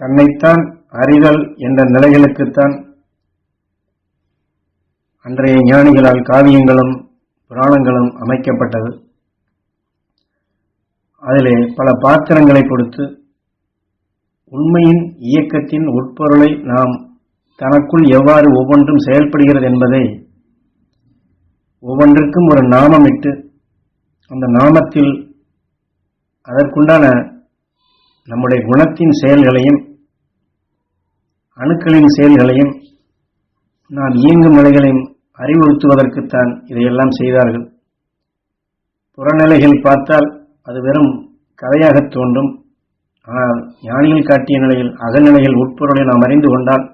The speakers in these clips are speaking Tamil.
தன்னைத்தான் அறிதல் என்ற நிலைகளுக்குத்தான் அன்றைய ஞானிகளால் காவியங்களும் புராணங்களும் அமைக்கப்பட்டது. அதிலே பல பாத்திரங்களை கொடுத்து உண்மையின் இயக்கத்தின் உட்பொருளை நாம் தனக்குள் எவ்வாறு ஒவ்வொன்றும் செயல்படுகிறது என்பதை ஒவ்வொன்றுக்கும் ஒரு நாமமிட்டு அந்த நாமத்தில் அதற்குண்டான நம்முடைய குணத்தின் செயல்களையும் அணுக்களின் செயல்களையும் நாம் இயங்கும் நிலைகளையும் அறிவுறுத்துவதற்குத்தான் இதையெல்லாம் செய்தார்கள். புறநிலைகள் பார்த்தால் அது வெறும் கதையாக தோன்றும். ஆனால் ஞானிகள் காட்டிய நிலையில் அகநிலையில் உட்பொருளை நாம் அறிந்து கொண்டால்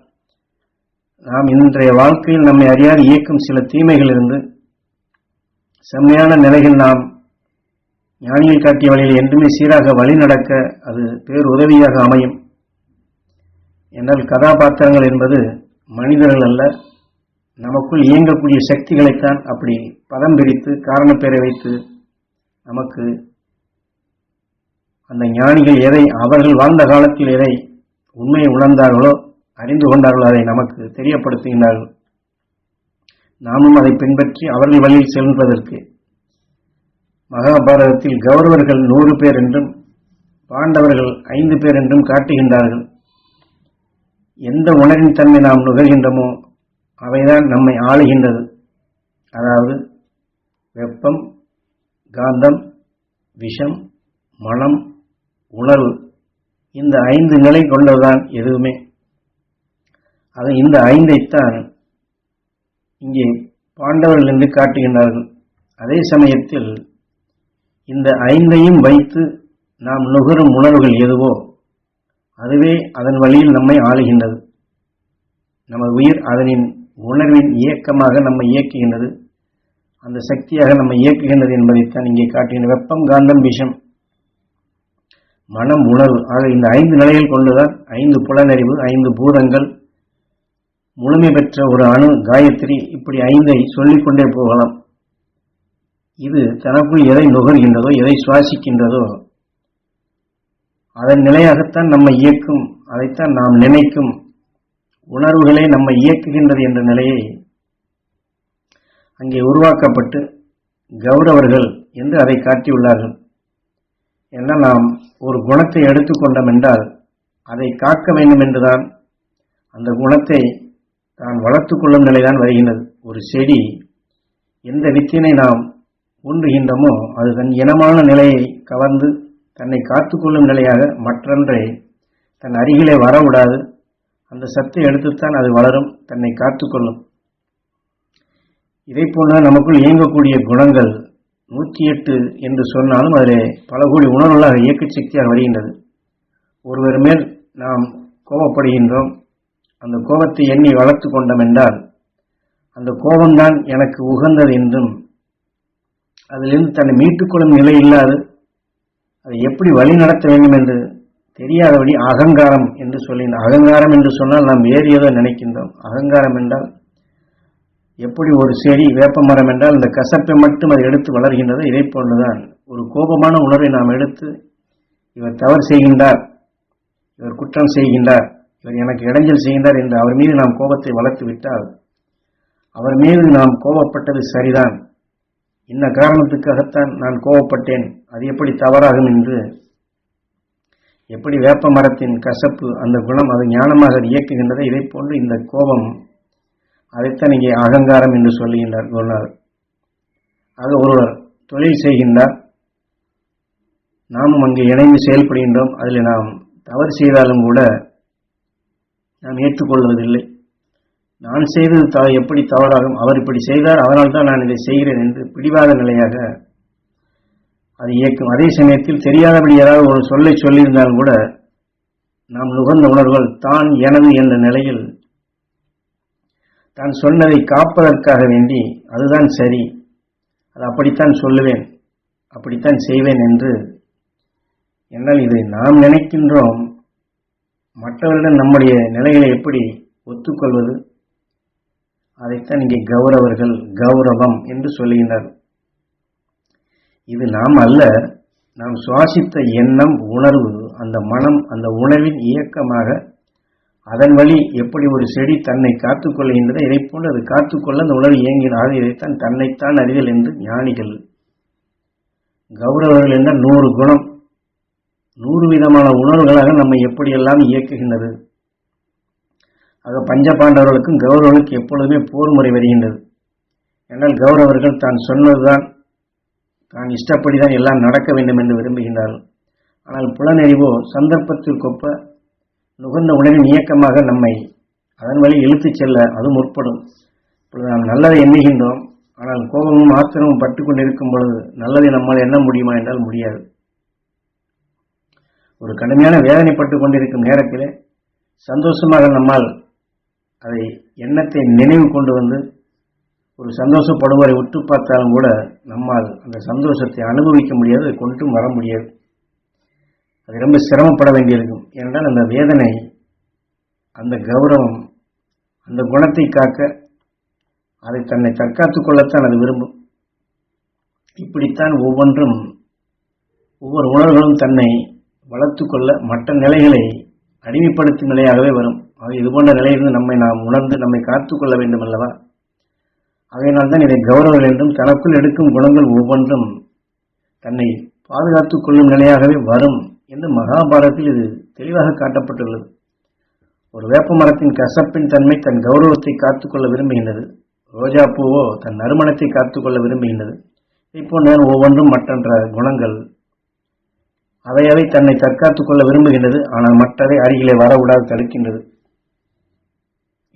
நாம் இன்றைய வாழ்க்கையில் நம்மை அறியாது இயக்கும் சில தீமைகள் இருந்து செம்மையான நிலையில் நாம் ஞானிகள் காட்டிய வழியில் என்றுமே சீராக வழி நடக்க அது பேருதவியாக அமையும். என்றால் கதாபாத்திரங்கள் என்பது மனிதர்கள் அல்ல நமக்குள் இயங்கக்கூடிய சக்திகளைத்தான் அப்படி பதம் பிரித்து காரணப்பேரை வைத்து நமக்கு அந்த ஞானிகள் எதை அவர்கள் வாழ்ந்த காலத்தில் எதை உண்மையை உணர்ந்தார்களோ அறிந்து கொண்டார்களோ அதை நமக்கு தெரியப்படுத்துகின்றார்கள். நாமும் அதை பின்பற்றி அவர்கள் வழியில் செல்வதற்கு மகாபாரதத்தில் கௌரவர்கள் நூறு பேர் என்றும் பாண்டவர்கள் ஐந்து பேர் என்றும் காட்டுகின்றார்கள். எந்த உணரின் தன்மை நாம் நுகர்கின்றமோ அவைதான் நம்மை ஆளுகின்றது. அதாவது வெப்பம் காந்தம் விஷம் மனம் உணர்வு இந்த ஐந்து நிலை கொண்டதுதான் எதுவுமே. அது இந்த ஐந்தைத்தான் இங்கே பாண்டவர்கள் என்று காட்டுகின்றார்கள். அதே சமயத்தில் இந்த ஐந்தையும் வைத்து நாம் நுகரும் உணர்வுகள் எதுவோ அதுவே அதன் வழியில் நம்மை ஆளுகின்றது. நமது உயிர் அதனின் உணர்வின் இயக்கமாக நம்மை இயக்குகின்றது. அந்த சக்தியாக நம்மை இயக்குகின்றது என்பதைத்தான் இங்கே காட்டுகின்ற வெப்பம் காந்தம் விஷம். மனம் உணர்வு. ஆக இந்த ஐந்து நிலைகள் கொண்டுதான் ஐந்து புலனறிவு ஐந்து பூதங்கள் முழுமை பெற்ற ஒரு அணு காயத்ரி இப்படி ஐந்தை சொல்லிக்கொண்டே போகலாம். இது தனக்குள் எதை நுகர்கின்றதோ எதை சுவாசிக்கின்றதோ அதன் நிலையாகத்தான் நம்மை இயக்கும் அதைத்தான் நாம் நினைக்கும் உணர்வுகளே நம்மை இயக்குகின்றது என்ற நிலையை அங்கே உருவாக்கப்பட்டு கௌரவர்கள் என்று அதை காட்டியுள்ளார்கள். என நாம் ஒரு குணத்தை எடுத்துக்கொண்டோம் என்றால் அதை காக்க வேண்டும் என்றுதான் அந்த குணத்தை தான் வளர்த்து கொள்ளும் நிலைதான் வருகின்றது. ஒரு செடி எந்த வித்தினை நாம் ஊன்றுகின்றமோ அது தன் இனமான நிலையை கவர்ந்து தன்னை காத்துக்கொள்ளும் நிலையாக மற்றொன்றை தன் அருகிலே வரவிடாது. அந்த சத்தை எடுத்துத்தான் அது வளரும் தன்னை காத்துக்கொள்ளும் இதை போல நமக்குள் இயங்கக்கூடிய குணங்கள் நூற்றி எட்டு என்று சொன்னாலும் அதிலே பல கோடி உணர்வுகளாக இயக்க சக்தியாக வருகின்றது. ஒருவர் மேல் நாம் கோபப்படுகின்றோம். அந்த கோபத்தை எண்ணி வளர்த்து கொண்டோம் என்றால் அந்த கோபம்தான் எனக்கு உகந்தது என்றும் அதிலிருந்து தன்னை மீட்டுக்கொள்ளும் நிலை இல்லாது அதை எப்படி வழி நடத்த வேண்டும் என்று தெரியாதபடி அகங்காரம் என்று சொல்லி அகங்காரம் என்று சொன்னால் நாம் வேறு ஏதோ நினைக்கின்றோம். அகங்காரம் என்றால் எப்படி ஒரு செடி வேப்ப மரம் என்றால் இந்த கசப்பை மட்டும் அது எடுத்து வளர்கின்றது. இதை போன்றுதான். ஒரு கோபமான உணர்வை நாம் எடுத்து இவர் தவறு செய்கின்றார் இவர் குற்றம் செய்கின்றார் இவர் எனக்கு இடைஞ்சல் செய்கின்றார் என்று அவர் மீது நாம் கோபத்தை வளர்த்து விட்டால் அவர் மீது நாம் கோபப்பட்டது சரிதான். இன்ன காரணத்துக்காகத்தான் நான் கோபப்பட்டேன் அது எப்படி தவறாகும் என்று? எப்படி வேப்ப மரத்தின் கசப்பு அந்த குணம் அது ஞானமாக அது இயக்குகின்றதை இதை போன்று இந்த கோபம் அதைத்தான் இங்கே அகங்காரம் என்று சொல்லுகின்றார் குருநாதர் ஆக ஒருவர் தொழில் செய்கின்றார். நாமும் அங்கே இணைந்து செயல்படுகின்றோம். அதில் நாம் தவறு செய்தாலும் கூட நாம் ஏற்றுக்கொள்வதில்லை. நான் செய்தது த எப்படி தவறாகும்? அவர் இப்படி செய்தார் அதனால் தான் நான் இதை செய்கிறேன் என்று பிடிவாத நிலையாக அது இயக்கும். அதே சமயத்தில் தெரியாதபடி யாராவது ஒரு சொல்லை சொல்லியிருந்தாலும் கூட நாம் நுகர்ந்த உணர்வுகள் தான் எனது என்ற நிலையில் தான் சொன்னதை காப்பதற்காக வேண்டி அதுதான் சரி அது அப்படித்தான் சொல்லுவேன் அப்படித்தான் செய்வேன் என்று என்னால் இதை நாம் நினைக்கின்றோம். மற்றவர்களிடம் நம்முடைய நிலைகளை எப்படி ஒத்துக்கொள்வது? அதைத்தான் இங்கே கௌரவர்கள் கௌரவம் என்று சொல்லுகின்றார். இது நாம் அல்ல நாம் சுவாசித்த எண்ணம் உணர்வு அந்த மனம் அந்த உணவின் இயக்கமாக அதன் வழி எப்படி ஒரு செடி தன்னை காத்துக்கொள்கின்றதோ இதை போல அது காத்துக்கொள்ள அந்த உணர்வு இயங்கினாது இதைத்தான் தன்னைத்தான் அறிதல் என்று ஞானிகள். கௌரவர்கள் என்ற நூறு குணம். நூறு விதமான உணர்வுகளாக நம்மை எப்படியெல்லாம் இயக்குகின்றது? ஆக பஞ்ச பாண்டவர்களுக்கும் கௌரவர்களுக்கு எப்பொழுதுமே போர் முறை வருகின்றது. என்றால் கௌரவர்கள் தான் சொன்னதுதான் தான் இஷ்டப்படிதான் எல்லாம் நடக்க வேண்டும் என்று விரும்புகின்றார்கள். ஆனால் புலனறிவோ சந்தர்ப்பத்திற்கொப்ப நுகர்ந்த உணவின் இயக்கமாக நம்மை அதன் வழி இழுத்துச் செல்ல அது முற்படும். இப்பொழுது நாம் நல்லதை எண்ணுகின்றோம். ஆனால் கோபமும் ஆத்திரமும் பட்டு கொண்டிருக்கும் பொழுது நல்லதை நம்மால் எண்ண முடியுமா என்றால் முடியாது. ஒரு கடுமையான வேதனைப்பட்டு கொண்டிருக்கும் நேரத்தில் சந்தோஷமாக நம்மால் அதை எண்ணத்தை நினைவு கொண்டு வந்து ஒரு சந்தோஷப்படுவரை உற்று பார்த்தாலும் கூட நம்மால் அந்த சந்தோஷத்தை அனுபவிக்க முடியாது அதை கொண்டும் வர முடியாது. அது ரொம்ப சிரமப்பட வேண்டியிருக்கும். ஏனென்றால் அந்த வேதனை அந்த கௌரவம் அந்த குணத்தை காக்க அதை தன்னை தற்காத்து கொள்ளத்தான் அது விரும்பும். இப்படித்தான் ஒவ்வொன்றும் ஒவ்வொரு உணர்வுகளும் தன்னை வளர்த்து கொள்ள மற்ற நிலைகளை அடிமைப்படுத்தும் நிலையாகவே வரும். இது போன்ற நிலையிலிருந்து நம்மை நாம் உணர்ந்து நம்மை காத்துக் கொள்ள வேண்டும் அல்லவா? ஆகையினால்தான் இதை கௌரவங்கள் என்றும் தனக்குள் எடுக்கும் குணங்கள் ஒவ்வொன்றும் தன்னை பாதுகாத்துக் கொள்ளும் நிலையாகவே வரும் என்று மகாபாரதத்தில் இது தெளிவாக காட்டப்பட்டுள்ளது. ஒரு வேப்ப மரத்தின் கசப்பின் தன்மை தன் கௌரவத்தை காத்துக்கொள்ள விரும்புகின்றது. ரோஜா பூவோ தன் நறுமணத்தை காத்துக்கொள்ள விரும்புகின்றது. இப்போன்ற ஒவ்வொன்றும் மற்றன்ற குணங்கள். அவையவை அவை தன்னை தற்காத்துக் கொள்ள விரும்புகின்றது. ஆனால் மற்றவை அருகிலே வரவிடாது தடுக்கின்றது.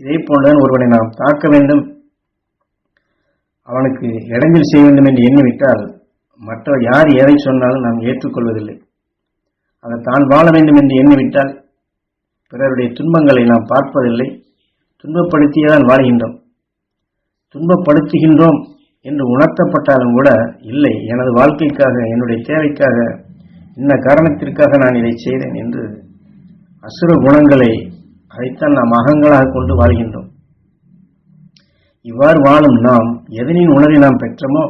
இதே போன்றுதான் ஒருவனை நாம் தாக்க வேண்டும். அவனுக்கு இடைஞ்சல் செய்ய வேண்டும் என்று எண்ணிவிட்டால் மற்ற யார் எதை சொன்னாலும் நாம் ஏற்றுக்கொள்வதில்லை. அதை தான் வாழ வேண்டும் என்று எண்ணிவிட்டால் பிறருடைய துன்பங்களை நாம் பார்ப்பதில்லை. துன்பப்படுத்தியே தான் வாழ்கின்றோம். துன்பப்படுத்துகின்றோம் என்று உணர்த்தப்பட்டாலும் கூட இல்லை எனது வாழ்க்கைக்காக என்னுடைய தேவைக்காக இன்ன காரணத்திற்காக நான் இதை செய்தேன் என்று அசுர குணங்களை அதைத்தான் நாம் அகங்களாக கொண்டு வாழ்கின்றோம். இவ்வாறு வாழும் நாம் எதனின் உணர்வை நாம் பெற்றோமோ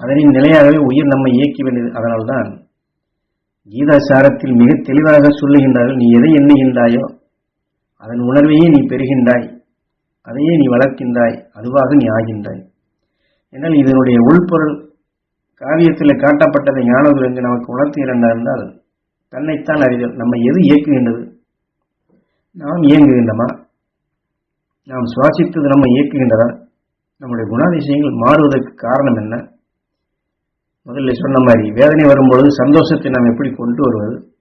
அதனின் நிலையாகவே உயிர் நம்மை இயக்கி வேண்டியது அதனால்தான் கீதாசாரத்தில் மிக தெளிவாக சொல்லுகின்றார்கள் நீ எதை எண்ணுகின்றாயோ அதன் உணர்வையே நீ பெறுகின்றாய் அதையே நீ வளர்க்கின்றாய் அதுவாக நீ ஆகின்றாய். என்றால் இதனுடைய உள்பொருள் காவியத்தில் காட்டப்பட்டதை ஞானகுரு நமக்கு உணர்த்துகிறார் என்றால் தன்னைத்தான் அறிதல் நம்மை எது இயக்குகின்றது? நாம் இயங்குகின்றமா? நாம் சுவாசித்தது நம்ம இயக்குகின்றதா? நம்முடைய குணாதிசயங்கள் மாறுவதற்கு காரணம் என்ன? முதல்ல சொன்ன மாதிரி வேதனை வரும்பொழுது சந்தோஷத்தை நாம் எப்படி கொண்டு வருவது?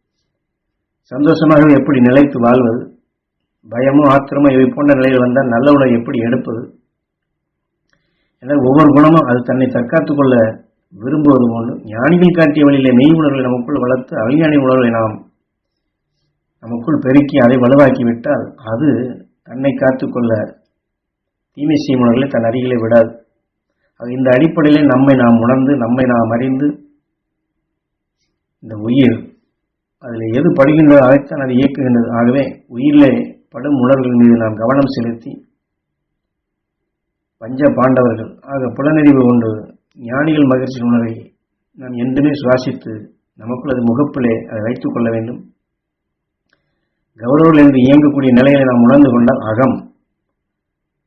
சந்தோஷமாக எப்படி நிலைத்து வாழ்வது? பயமோ ஆத்திரமோ இவை போன்ற நிலையில் வந்தால் நல்ல உணவை எப்படி எடுப்பது? என ஒவ்வொரு குணமும் அது தன்னை தற்காத்துக் கொள்ள விரும்புவது போன்று ஞானிகள் காட்டிய வழியிலே மெய் உணர்வை நமக்குள் வளர்த்து அவிஞானி உணர்வை நாம் நமக்குள் பெருக்கி அதை வலுவாக்கி விட்டால் அது தன்னை காத்துக்கொள்ள தீமை செய்யும் தன் அருகிலே விடாது. அது இந்த அடிப்படையிலே நம்மை நாம் உணர்ந்து நம்மை நாம் அறிந்து இந்த உயிர் அதில் எது படுகின்றதோ அதைத்தான் அது இயக்குகின்றது. ஆகவே உயிரிலே படும் உணர்வுகள் மீது நாம் கவனம் செலுத்தி பஞ்ச பாண்டவர்கள் ஆக புலனறிவு கொண்டு ஞானிகள் மகிழ்ச்சி உணர்வை நாம் என்றுமே சுவாசித்து நமக்குள் அது முகப்பிலே அதை வைத்துக் கொள்ள வேண்டும். கௌரவர்கள் என்று இயங்கக்கூடிய நிலையை நாம் உணர்ந்து கொண்டால் அகம்.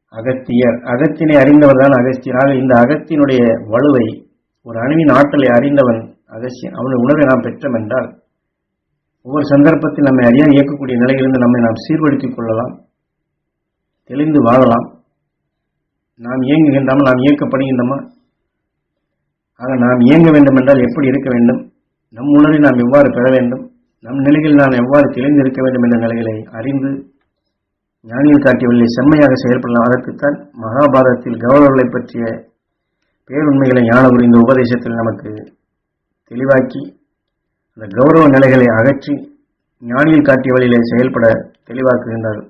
அகத்தியர். அகத்தினை அறிந்தவர்தான் அகஸ்தியர். இந்த அகத்தினுடைய வலுவை ஒரு அணுவின் ஆற்றலை அறிந்தவன் அகஸ்தியன். அவனுடைய உணர்வை நாம் பெற்றோம் என்றால் ஒவ்வொரு சந்தர்ப்பத்தில் நம்மை அறிய இயக்கக்கூடிய நிலையிலிருந்து நம்மை நாம் சீர்படுத்திக் கொள்ளலாம். தெளிந்து வாழலாம். நாம் இயங்குகின்றாமல் நாம் இயக்கப்படுகின்றோமா? ஆக நாம் இயங்க வேண்டும் என்றால் எப்படி இருக்க வேண்டும்? நம் உணர்வை நாம் எவ்வாறு பெற வேண்டும்? நம் நிலையில் நாம் எவ்வாறு தெளிந்திருக்க வேண்டும் என்ற நிலைகளை அறிந்து ஞானியில் காட்டியவர்களை செம்மையாக செயல்படலாம். அதற்குத்தான் மகாபாரதத்தில் கௌரவர்களை பற்றிய பேருண்மைகளை ஞான இந்த உபதேசத்தில் நமக்கு தெளிவாக்கி அந்த கௌரவ நிலைகளை அகற்றி ஞானியில் காட்டிய வழியிலே செயல்பட தெளிவாக்குகின்றார்கள்.